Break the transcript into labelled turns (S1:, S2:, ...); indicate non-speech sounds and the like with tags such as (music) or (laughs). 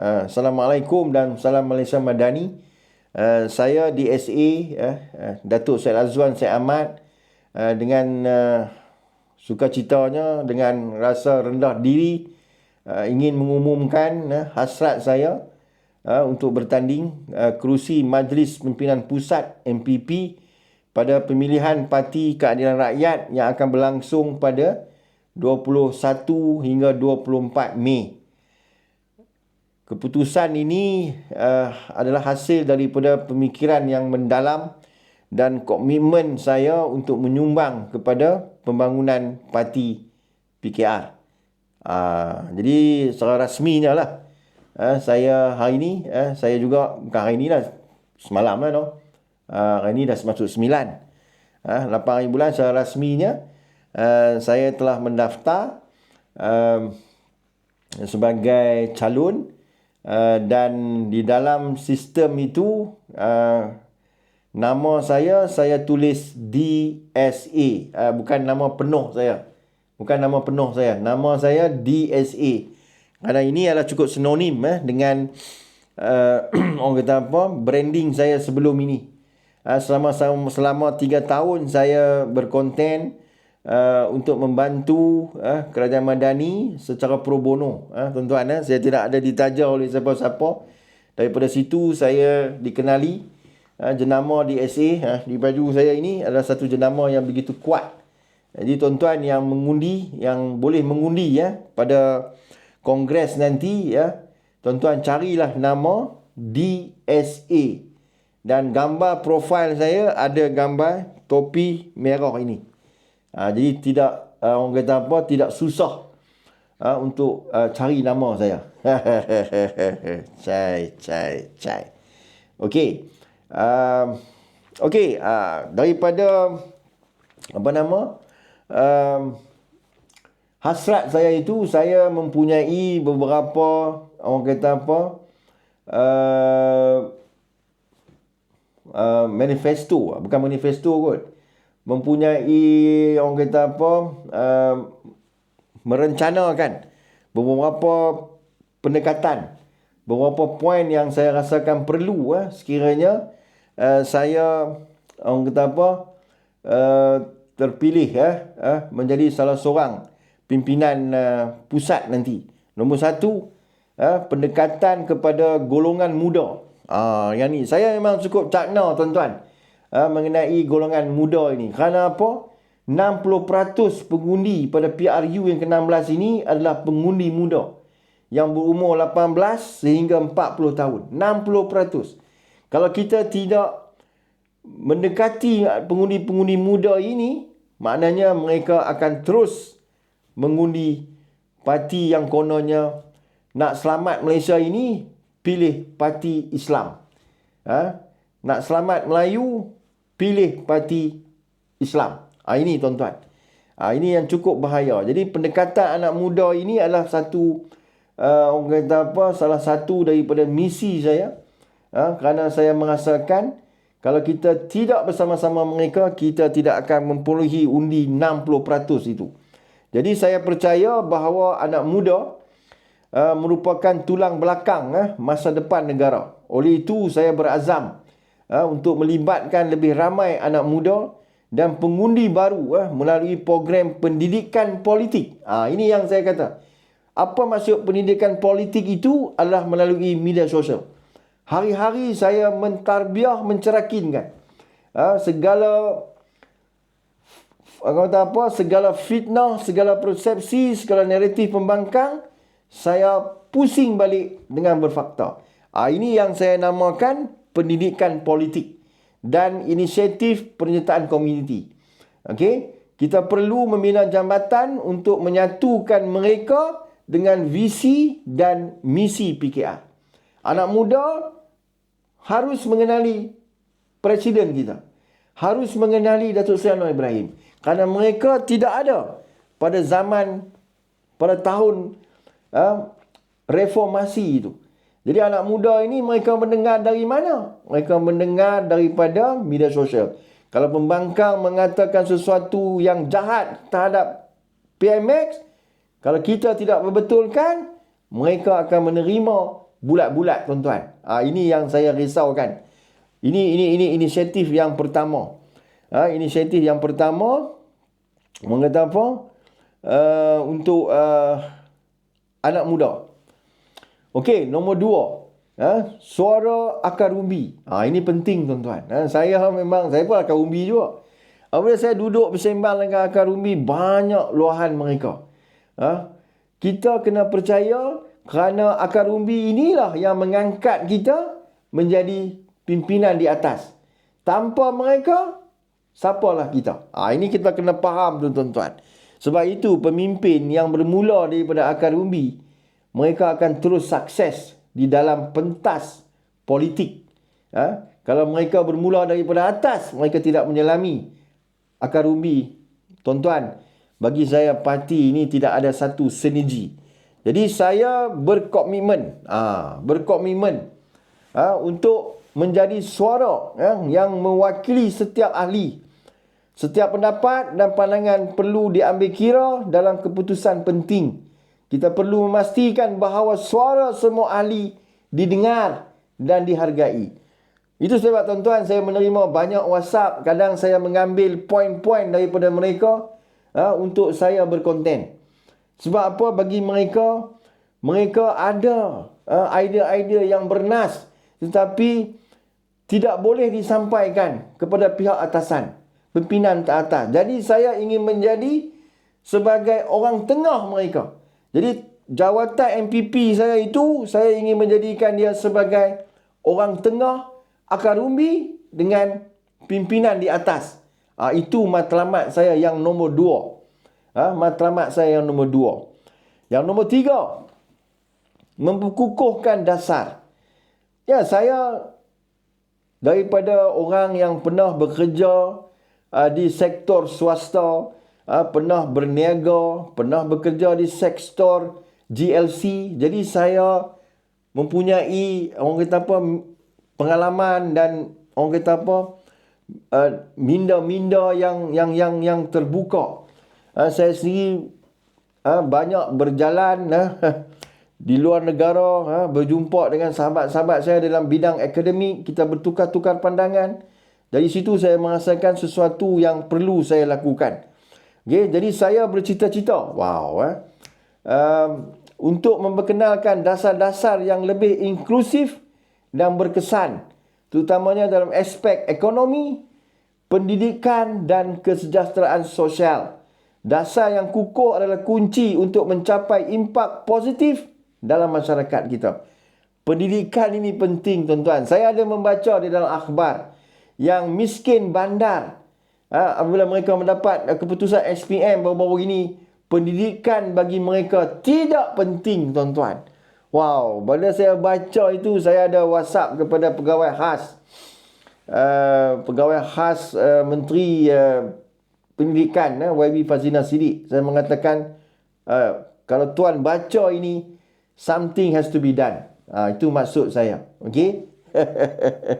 S1: Uh, Assalamualaikum dan salam Malaysia Madani. Uh, saya DSA uh, Datuk Syed Azwan Syed Ahmad dengan sukacitanya dengan rasa rendah diri ingin mengumumkan hasrat saya untuk bertanding kerusi Majlis Pimpinan Pusat MPP pada pemilihan Parti Keadilan Rakyat yang akan berlangsung pada 21 hingga 24 Mei. Keputusan ini uh, adalah hasil daripada pemikiran yang mendalam dan komitmen saya untuk menyumbang kepada pembangunan parti PKR. Uh, jadi secara rasminya lah uh, saya hari ini uh, saya juga bukan hari ini lah semalam lah no uh, hari ini dah masuk sembilan. Uh, 8 hari bulan secara rasminya uh, saya telah mendaftar uh, sebagai calon uh, dan di dalam sistem itu uh, nama saya saya tulis DSA uh, bukan nama penuh saya. Bukan nama penuh saya. Nama saya DSA kerana ini adalah cukup sinonim eh, dengan uh, (clears throat) orang kata apa branding saya sebelum ini. Uh, selama selama tiga tahun saya berkonten uh, untuk membantu uh, kerajaan madani secara pro bono. Uh, tuan-tuan uh, saya tidak ada ditaja oleh siapa-siapa. Daripada situ saya dikenali uh, jenama di SA uh, di baju saya ini adalah satu jenama yang begitu kuat. Jadi tuan-tuan yang mengundi yang boleh mengundi ya pada kongres nanti ya tuan-tuan carilah nama DSA dan gambar profil saya ada gambar topi merah ini. Ha, jadi tidak uh, orang kata apa tidak susah uh, untuk uh, cari nama saya. (laughs) cai cai cai. Okey. Uh, Okey, uh, daripada apa nama? Uh, hasrat saya itu saya mempunyai beberapa orang kata apa? Uh, uh, manifesto bukan manifesto kot mempunyai orang kata apa uh, merencanakan beberapa pendekatan beberapa poin yang saya rasakan perlu uh, sekiranya uh, saya orang kata apa uh, terpilih uh, uh, menjadi salah seorang pimpinan uh, pusat nanti nombor satu uh, pendekatan kepada golongan muda Ah, yang ni saya memang cukup cakna tuan-tuan. Ah, mengenai golongan muda ini. Kerana apa? 60% pengundi pada PRU yang ke-16 ini adalah pengundi muda yang berumur 18 sehingga 40 tahun. 60%. Kalau kita tidak mendekati pengundi-pengundi muda ini, maknanya mereka akan terus mengundi parti yang kononnya nak selamat Malaysia ini pilih parti Islam. Ha? Nak selamat Melayu, pilih parti Islam. Ha, ini tuan-tuan. Ha, ini yang cukup bahaya. Jadi pendekatan anak muda ini adalah satu uh, orang kata apa salah satu daripada misi saya. Ha, kerana saya merasakan kalau kita tidak bersama-sama mereka, kita tidak akan memperolehi undi 60% itu. Jadi saya percaya bahawa anak muda uh, merupakan tulang belakang uh, masa depan negara. Oleh itu saya berazam uh, untuk melibatkan lebih ramai anak muda dan pengundi baru uh, melalui program pendidikan politik. Uh, ini yang saya kata. Apa maksud pendidikan politik itu adalah melalui media sosial. Hari-hari saya mentarbiah mencerakinkan uh, segala kata apa segala fitnah, segala persepsi, segala naratif pembangkang saya pusing balik dengan berfakta. Ha, ini yang saya namakan pendidikan politik dan inisiatif penyertaan komuniti. Okey, kita perlu membina jambatan untuk menyatukan mereka dengan visi dan misi PKR. Anak muda harus mengenali presiden kita. Harus mengenali Datuk Seri Anwar Ibrahim. Kerana mereka tidak ada pada zaman pada tahun ha, reformasi itu. Jadi anak muda ini mereka mendengar dari mana? Mereka mendengar daripada media sosial. Kalau pembangkang mengatakan sesuatu yang jahat terhadap PMX, kalau kita tidak membetulkan, mereka akan menerima bulat-bulat tuan-tuan. Ha, ini yang saya risaukan. Ini ini ini inisiatif yang pertama. Ha, inisiatif yang pertama mengata apa? Uh, untuk uh, anak muda. Okey, nombor dua. Ha, suara akar umbi. Ha, ini penting tuan-tuan. Ha, saya memang, saya pun akar umbi juga. Apabila saya duduk bersembang dengan akar umbi, banyak luahan mereka. Ha, kita kena percaya kerana akar umbi inilah yang mengangkat kita menjadi pimpinan di atas. Tanpa mereka, siapalah kita? Ha, ini kita kena faham tuan-tuan. Sebab itu pemimpin yang bermula daripada akar umbi, mereka akan terus sukses di dalam pentas politik. Ha? Kalau mereka bermula daripada atas, mereka tidak menyelami akar umbi. Tuan-tuan, bagi saya parti ini tidak ada satu sinergi. Jadi saya berkomitmen, ha, berkomitmen ha, untuk menjadi suara ya, yang mewakili setiap ahli. Setiap pendapat dan pandangan perlu diambil kira dalam keputusan penting. Kita perlu memastikan bahawa suara semua ahli didengar dan dihargai. Itu sebab tuan-tuan saya menerima banyak WhatsApp. Kadang saya mengambil poin-poin daripada mereka ha, untuk saya berkonten. Sebab apa bagi mereka? Mereka ada ha, idea-idea yang bernas tetapi tidak boleh disampaikan kepada pihak atasan, pimpinan atas. Jadi saya ingin menjadi sebagai orang tengah mereka. Jadi jawatan MPP saya itu saya ingin menjadikan dia sebagai orang tengah akar umbi dengan pimpinan di atas. Ha, itu matlamat saya yang nombor dua. Ha, matlamat saya yang nombor dua. Yang nombor tiga. Memperkukuhkan dasar. Ya, saya daripada orang yang pernah bekerja uh, di sektor swasta, uh, pernah berniaga, pernah bekerja di sektor GLC. Jadi saya mempunyai orang kata apa pengalaman dan orang kata apa uh, minda-minda yang yang yang yang terbuka. Uh, saya sendiri banyak berjalan (laughs) di luar negara, berjumpa dengan sahabat-sahabat saya dalam bidang akademik, kita bertukar-tukar pandangan. Dari situ saya merasakan sesuatu yang perlu saya lakukan. Okay, jadi saya bercita-cita, wow, eh, uh, untuk memperkenalkan dasar-dasar yang lebih inklusif dan berkesan terutamanya dalam aspek ekonomi, pendidikan dan kesejahteraan sosial. Dasar yang kukuh adalah kunci untuk mencapai impak positif dalam masyarakat kita. Pendidikan ini penting tuan-tuan. Saya ada membaca di dalam akhbar yang miskin bandar ha, apabila mereka mendapat keputusan SPM baru-baru ini pendidikan bagi mereka tidak penting tuan-tuan. Wow, bila saya baca itu saya ada WhatsApp kepada pegawai khas uh, pegawai khas uh, menteri uh, pendidikan uh, YB Fazina Sidik. Saya mengatakan uh, kalau tuan baca ini something has to be done. Uh, itu maksud saya. Okey. (laughs)